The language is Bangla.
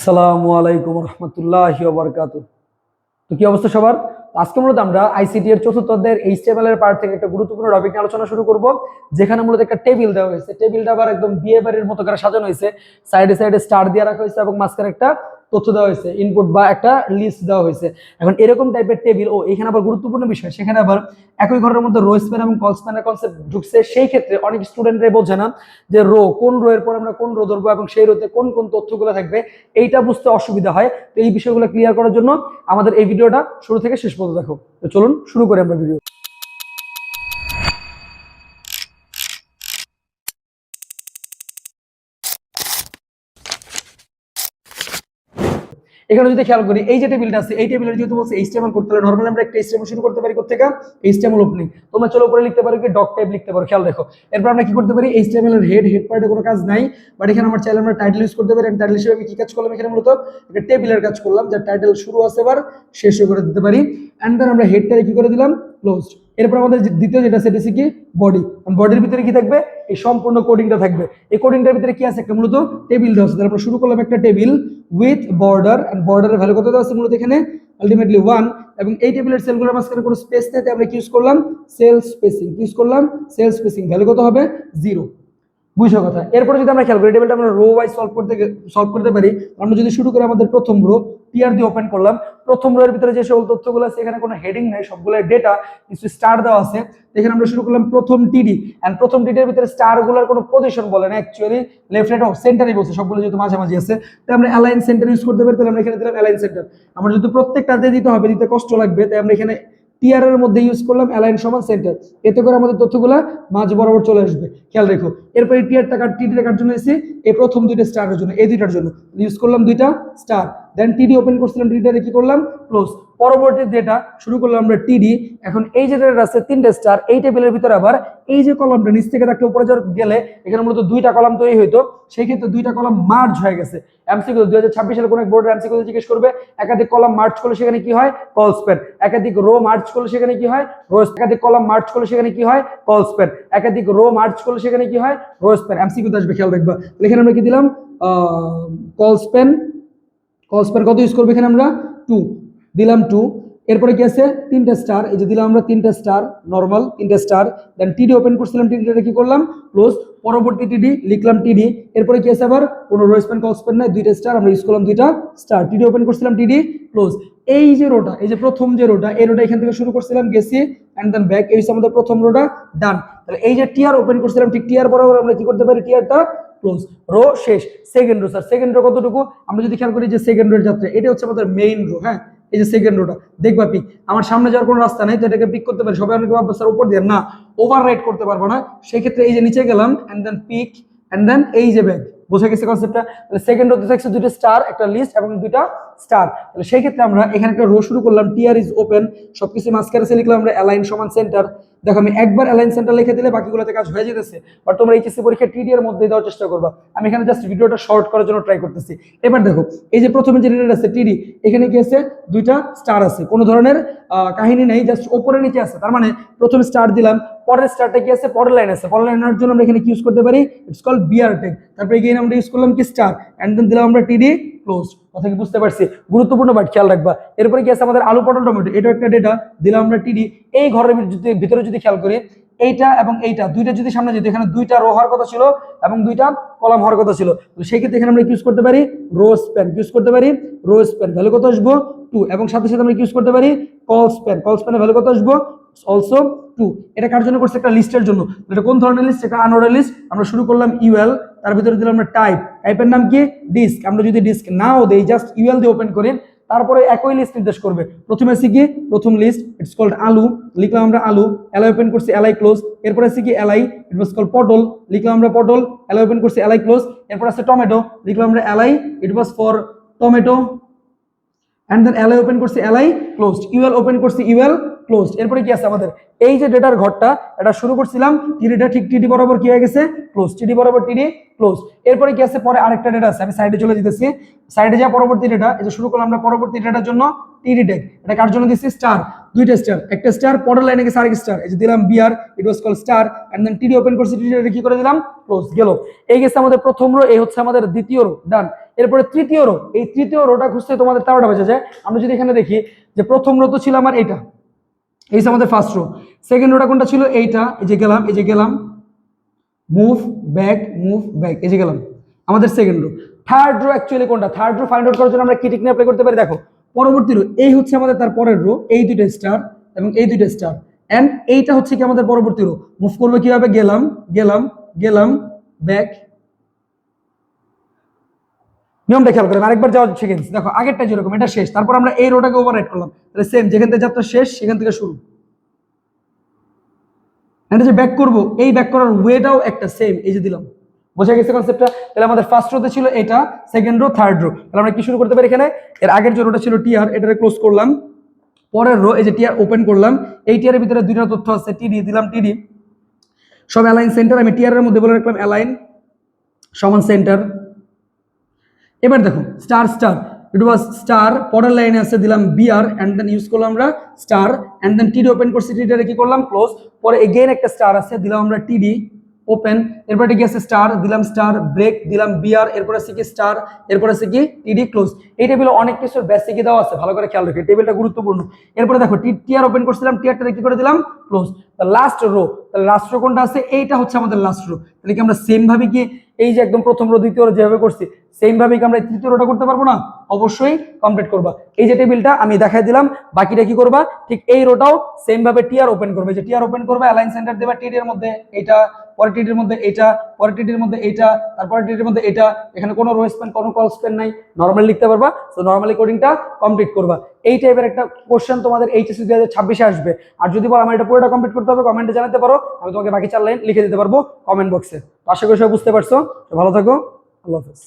আসসালামু আলাইকুম রহমতুল্লাহ বরকাত তো কি অবস্থা সবার? আজকে মূলত আমরা আইসিটি এর চতুর্থ অধ্যায়ের এইচটিএমএল এর পার্ট থেকে একটা গুরুত্বপূর্ণ টপিক নিয়ে আলোচনা শুরু করব, যেখানে মূলত একটা টেবিল দেওয়া হয়েছে। টেবিলটা আবার একদম বিয়ে বাড়ির মতো করে সাজানো হয়েছে। সাইডে সাইডে স্টার দিয়ে রাখা হয়েছে এবং মাঝখানে একটা তথ্য দেওয়া হয়েছে ইনপুট বা একটা লিস্ট দেওয়া হয়েছে। এখন এরকম টাইপের টেবিল ও, এখানে আবার গুরুত্বপূর্ণ বিষয়, সেখানে আবার একই ঘরের মধ্যে রো স্প্যান এবং কল স্প্যানের কনসেপ্ট ঢুকছে, সেই ক্ষেত্রে অনেক স্টুডেন্টরাই বোঝে না যে রো কোন রো এর পর আমরা কোন রো ধরবো এবং সেই রোতে কোন কোন তথ্যগুলো থাকবে, এইটা বুঝতে অসুবিধা হয়। তো এই বিষয়গুলো ক্লিয়ার করার জন্য আমাদের এই ভিডিওটা শুরু থেকে শেষ পর্যন্ত দেখো। তো চলুন, শুরু করি আমরা ভিডিও এখানে যদি খেয়াল করি, এই যে টেবিলটা আছে, এই টেবিলের যেহেতু বলছে এইচটিএমএল করতে হলে নরমালি আমরা একটা এইচটিএমএল শুরু করতে পারি কোথেকে এইচটিএমএল ওপেনিং তোমরা চলো উপরে লিখতে পারো কি ডক টাইপ লিখতে পারো, খেয়াল দেখো এরপর আমরা কি করতে পারি এইচটিএমএল এর হেড হেড পার্টে কোনো কাজ নাই বাট এখানে আমার চাইলে আমরা টাইটেল ইউজ করতে পারি টাইটেল হিসেবে আমি কি কাজ করলাম এখানে মূলত? একটা টেবিলের কাজ করলাম, যার টাইটেল শুরু আছে এবার, শেষ করে দিতে পারি। অ্যান্ড দেন আমরা হেডটারে কি করে দিলাম? ক্লোজড এরপর আমাদের দ্বিতীয় যেটা সেটা হচ্ছে কি? বডি বডির ভিতরে কি থাকবে? এই সম্পূর্ণ কোডিংটা থাকবে। এই কোডিংটার ভিতরে কি আছে? একটা মূলত টেবিল দেওয়া আছে। তাহলে আমরা শুরু করলাম একটা টেবিল উইথ বর্ডার অ্যান্ড বর্ডারের ভ্যালু কত দেওয়া আছে মূলত এখানে? আলটিমেটলি ওয়ান এবং এই টেবিলের সেলগুলোর মাঝখানে কোনো স্পেস নেই আমরা কি ইউজ করলাম? সেল স্পেসিং ইউজ করলাম? সেল স্পেসিং ভ্যালু কত হবে? জিরো বুঝো কথা? এরপরে যদি আমরা খেয়াল করি টেবিলটা আমরা রো ওয়াইজ সলভ করতে সলভ করতে পারি, আমরা যদি শুরু করে আমাদের প্রথম রো টিআর দিয়ে ওপেন করলাম, প্রথম রো এর ভিতরে যে সকল তথ্যগুলো আছে, এখানে কোনো হেডিং নাই সবগুলো ডেটা কিছু স্টার দেওয়া আছে। এখানে আমরা শুরু করলাম প্রথম টিডি এন্ড প্রথম টিডির ভিতরে স্টারগুলোর কোনো পজিশন বলে না অ্যাকচুয়ালি লেফট রাইট ও সেন্টারই বলছে, সবগুলো যেহেতু মাঝামাঝি আছে। তাই আমরা অ্যালাইন সেন্টার ইউজ করতে পারি, তাহলে আমরা এখানে দিলাম অ্যালাইন সেন্টার আমরা যদি প্রত্যেকটাতে দিতে হবে, দিতে কষ্ট লাগবে, তাই আমরা এখানে টিআর এর মধ্যে ইউজ করলাম অ্যালাইন সমান সেন্টার এতে করে আমাদের তথ্যগুলো মাঝ বরাবর চলে আসবে। খেয়াল রেখো। এরপর এই টিআর টাকা টিডি টাকার জন্য এসে এই প্রথম দুইটা স্টারের জন্য, এই দুইটার জন্য। ইউজ করলাম দুইটা স্টার দেন টিডি ওপেন করছিলাম টিডিটারে কি করলাম? ক্লোজ পরবর্তী যেটা শুরু করলাম আমরা টিডি এখন এই যে আছে তিনটে স্টার এই টেবিলের ভিতরে আবার এই যে কলামটা নিচ থেকে থাকলে উপরে গেলে এখানে মূলত দুইটা কলাম তৈরি হইতো, সেই ক্ষেত্রে দুইটা কলাম মার্জ হয়ে গেছে। এমসিকিউ দুই হাজার ছাব্বিশ সালে কোনো বোর্ডের এমসিকিউ জিজ্ঞেস করবে, একাধিক কলাম মার্চ করলে সেখানে কি হয়? কল স্প্যান একাধিক রো মার্চ করলে সেখানে কি হয়? রো একাধিক কলাম মার্চ করলে সেখানে কি হয়? কল স্প্যান একাধিক রো মার্চ করলে সেখানে কি হয়? রো স্প্যান এমসিকিউ আসবে, খেয়াল রাখবা। এখানে আমরা কি দিলাম? কল স্প্যান কল স্প্যান কত ইউজ করব এখানে আমরা? টু দিলাম টু এরপরে কি আছে? তিনটা স্টার এই যে দিলাম আমরা তিনটা স্টার নর্মাল তিনটা স্টার দেন টিডি ওপেন করছিলাম টিডিটা কি করলাম? ক্লোজ পরবর্তী টিডি লিখলাম টিডি এরপরে কি আছে আবার? কোনো রোস্পেন কলস্পেন নাই, দুইটা স্টার আমরা ইউজ করলাম দুইটা স্টার টিডি ওপেন করছিলাম টিডি ক্লোজ এই যে রোটা এই যে প্রথম যে রোটা এই রোটা এখান থেকে শুরু করছিলাম, গেছি অ্যান্ড দেন ব্যাক এই হচ্ছে আমাদের প্রথম রোটা ডান তাহলে এই যে টিআর ওপেন করছিলাম, ঠিক টিআর বরাবর আমরা কি করতে পারি? টিআরটা ক্লোজ রো শেষ second row sir second row কতটুকু? আমরা যদি খেয়াল করি যে সেকেন্ড রোর যাত্রা এটা হচ্ছে আমাদের মেইন রো হ্যাঁ? এই যে সেকেন্ড রোটা দেখবা পিক। আমার সামনে যাওয়ার কোনো রাস্তা নেই, তো এটাকে পিক করতে পারি। সবাই অনেকে ভাববে, স্যার, উপর দিয়ে। না ওভার রাইড করতে পারব না। সেক্ষেত্রে এই যে নিচে গেলাম and then pick and then এই যে ব্যাগ বোঝা গেছে কনসেপ্টটা তাহলে সেকেন্ড রোতে থাকছে দুইটা স্টার একটা লিস্ট এবং দুইটা স্টার তাহলে সেই ক্ষেত্রে আমরা এখানে একটা রো শুরু করলাম টিআর ইজ ওপেন সবকিছু মাঝখানে সে লিখলাম আমরা অ্যালাইন সমান সেন্টার দেখো, আমি একবার অ্যালাইন সেন্টার লিখে দিলে বাকিগুলোতে কাজ হয়ে যেতেছে বাট তোমরা এইচএসসি পরীক্ষা টিডি এর মধ্যে দেওয়ার চেষ্টা করবা। আমি এখানে জাস্ট ভিডিওটা শর্ট করার জন্য ট্রাই করতেছি। এবার দেখো, এই যে প্রথমে যে রিলেট আছে টিডি এখানে কি আছে? দুইটা স্টার আছে। কোনো ধরনের কাহিনী নেই জাস্ট ওপরে নিচে আছে। তার মানে প্রথমে স্টার দিলাম, পরের স্টারটা কি আছে? পরের লাইন আছে। পরের লাইন লাইনের জন্য আমরা এখানে কি ইউজ করতে পারি? ইটস কল বিআর টেক তারপরে এগেইন আমরা ইউজ করলাম কি? স্টার অ্যান্ড দেন দিলাম আমরা টিডি ক্লোজ কথা কি বুঝতে পারছি? গুরুত্বপূর্ণ বাট খেয়াল রাখবা। এরপরে কি আছে আমাদের? আলু পটল, টমেটো। এটা একটা ডেটা দিলাম আমরা টিডি এই ঘরের ভিতরে- যদি খেয়াল করি, এইটা এবং এইটা, দুইটা যদি সামনে যেত, এখানে দুইটা রো হওয়ার কথা ছিল এবং দুইটা কলাম হওয়ার কথা ছিল। তো সেই ক্ষেত্রে এখানে আমরা ইউজ করতে পারি? রো স্প্যান ইউজ করতে পারি? রো স্প্যান ভ্যালু কত আসব? টু এবং সাথে সাথে আমরা ইউজ করতে পারি? কল স্প্যান কল স্প্যানের ভ্যালু কত আসব? অলসো টু এটা কার জন্য করছে? একটা লিস্টের জন্য। এটা কোন ধরনের লিস্ট এটা আনঅর্ডার লিস্ট আমরা শুরু করলাম ইউএল তার ভিতরে দিলাম আমরা টাইপ টাইপের নাম কি? ডিস্ক আমরা যদি ডিস্ক নাও দেই জাস্ট ইউএল দিয়ে ওপেন করেন, তারপরে একই লিস্ট নির্দেশ করবে। প্রথমে আছে কি? প্রথম লিস্ট ইটস কল্ড আলু। লিখলাম আমরা আলু। এলাই ওপেন করছি এলাই ক্লোজ এরপরে আছে কি? এলাই ইট ওয়াজ কল পটল লিখলাম আমরা পটল এলাই ওপেন করছি এলাই ক্লোজ এরপর আছে টমেটো লিখলাম আমরা LI it was for tomato and then LI open করছি এলআই ক্লোজড ইউএল ওপেন করছি ইউএল ক্লোজড এরপরে কি আছে আমাদের? এই যে ডেটার ঘরটা, এটা শুরু করছিলাম টিডিটা ঠিক টিডি বরাবর কি হয়ে গেছে? ক্লোজ টিডি বরাবর টিডি ক্লোজ এরপরে কি আছে? পরে আরেকটা ডেটা আছে, আমি সাইডে চলে যেতেছি। সাইডে যা পরবর্তী ডেটা এই যে শুরু করলাম আমরা পরবর্তী ডেটার জন্য টিডি টেক এটা কার জন্য দিচ্ছি স্টার দুইটা স্টার একটা স্টার পরের লাইনে গেছে আরেক স্টার এই যে দিলাম BR it was col star and then TD open করছি টিডি কি করে দিলাম? ক্লোজ গেল। এই গেছে আমাদের প্রথম রো এই হচ্ছে আমাদের দ্বিতীয় রো ডান এরপরে তৃতীয় রো, এই তৃতীয় রোটা খুঁজতে তোমাদের তেরোটা বাজে যায়। আমরা যদি এখানে দেখি যে প্রথম রো তো ছিল আমার এইটা। এই আমাদের ফার্স্ট রো সেকেন্ড রোটা কোনটা ছিল? এইটা। এই যে গেলাম, এই যে গেলাম। মুভ ব্যাক মুভ ব্যাক এই যে গেলাম। আমাদের second row third row actually কোনটা? থার্ড রো ফাইন্ড আউট করার জন্য আমরা কি টেকনিক অ্যাপ্লাই করতে পারি? দেখো, পরবর্তী রো এই হচ্ছে আমাদের তার পরের রো এই দুইটা স্টার এবং এই দুইটা স্টার অ্যান্ড এইটা হচ্ছে কি আমাদের পরবর্তী রো মুভ করব কীভাবে? গেলাম গেলাম গেলাম ব্যাক নিয়মটা খেয়াল করেন, আরেকবার যাওয়া সেকেন্ড দেখো, আগেরটা যেরকম, এটা শেষ। তারপর আমরা এই রোটাকে ওভার করলাম। তাহলে সেম যেখান থেকে যাত্রা শেষ, সেখান থেকে শুরু। এটা যে ব্যাক করব, এই ব্যাক করার ওয়েটাও একটা সেম এই যে দিলাম। বোঝা গেছে কনসেপ্টটা তাহলে আমাদের ফার্স্ট রোতে ছিল এটা সেকেন্ড রো থার্ড রো তাহলে আমরা কি শুরু করতে পারি এখানে? এর আগের যে রোটা ছিল টিআর এটারে ক্লোজ করলাম। পরের রো এই যে টিআর ওপেন করলাম। এই টিআরের ভিতরে দুইটা তথ্য আছে টিডি দিলাম টিডি সব অ্যালাইন সেন্টার আমি টিআর এর মধ্যে বলে রাখলাম অ্যালাইন সমান সেন্টার এবার দেখো star star it was star পরের লাইনে আছে দিলাম বিআর অ্যান্ড দেন ইউজ করলাম আমরা star and then TD open করছি টিডিটারে কি করলাম? ক্লোজ পরে এগেইন একটা স্টার আছে, দিলাম আমরা টিডি ওপেন এরপরে কি আছে? স্টার দিলাম স্টার ব্রেক দিলাম বিআর এরপরে আছে কি স্টার এরপরে আছে কি টিডি ক্লোজ এই টেবিলে অনেক কিছুর বেসিকই দেওয়া আছে, ভালো করে খেয়াল রেখে টেবিলটা গুরুত্বপূর্ণ. এরপরে দেখো টি টিআর ওপেন করছিলাম টিআরটা কি করে দিলাম? ক্লোজ লাস্ট রো তাহলে লাস্ট রো কোনটা আছে? এইটা হচ্ছে আমাদের লাস্ট রো তাহলে কি আমরা সেম ভাবে কি এই যে একদম প্রথম রো, দ্বিতীয় রো যেভাবে করছি সেম ভাবে কি আমরা তৃতীয় রোটা করতে পারব না? অবশ্যই কমপ্লিট করবা। এই যে টেবিলটা আমি দেখাই দিলাম, বাকিটা কি করবা? ঠিক এই রোটাও সেম ভাবে টিআর ওপেন করবে। যে টিআর ওপেন করবে অ্যালাইন সেন্টার দেবা এর মধ্যে, এটা পরের টিটির মধ্যে এইটা পরের টিটির মধ্যে এইটা তারপরে টিটির মধ্যে এটা, এখানে কোনো রো স্পেন কোনো কল স্পেন নাই নর্মালি লিখতে পারবা সো নর্মালি কোডিংটা কমপ্লিট করবা। এই টাইপের একটা কোশ্চেন তোমাদের এইচএসসি দু হাজার ছাব্বিশে আসবে। আর যদি বলো আমার এটা পুরোটা কমপ্লিট করতে হবে কমেন্টে জানাতে পারো, আমি তোমাকে বাকি চার লাইন লিখে দিতে পারব কমেন্ট বক্সে তো আশা করি সবাই বুঝতে পারছ ভালো থাকো, আল্লাহ হাফেজ।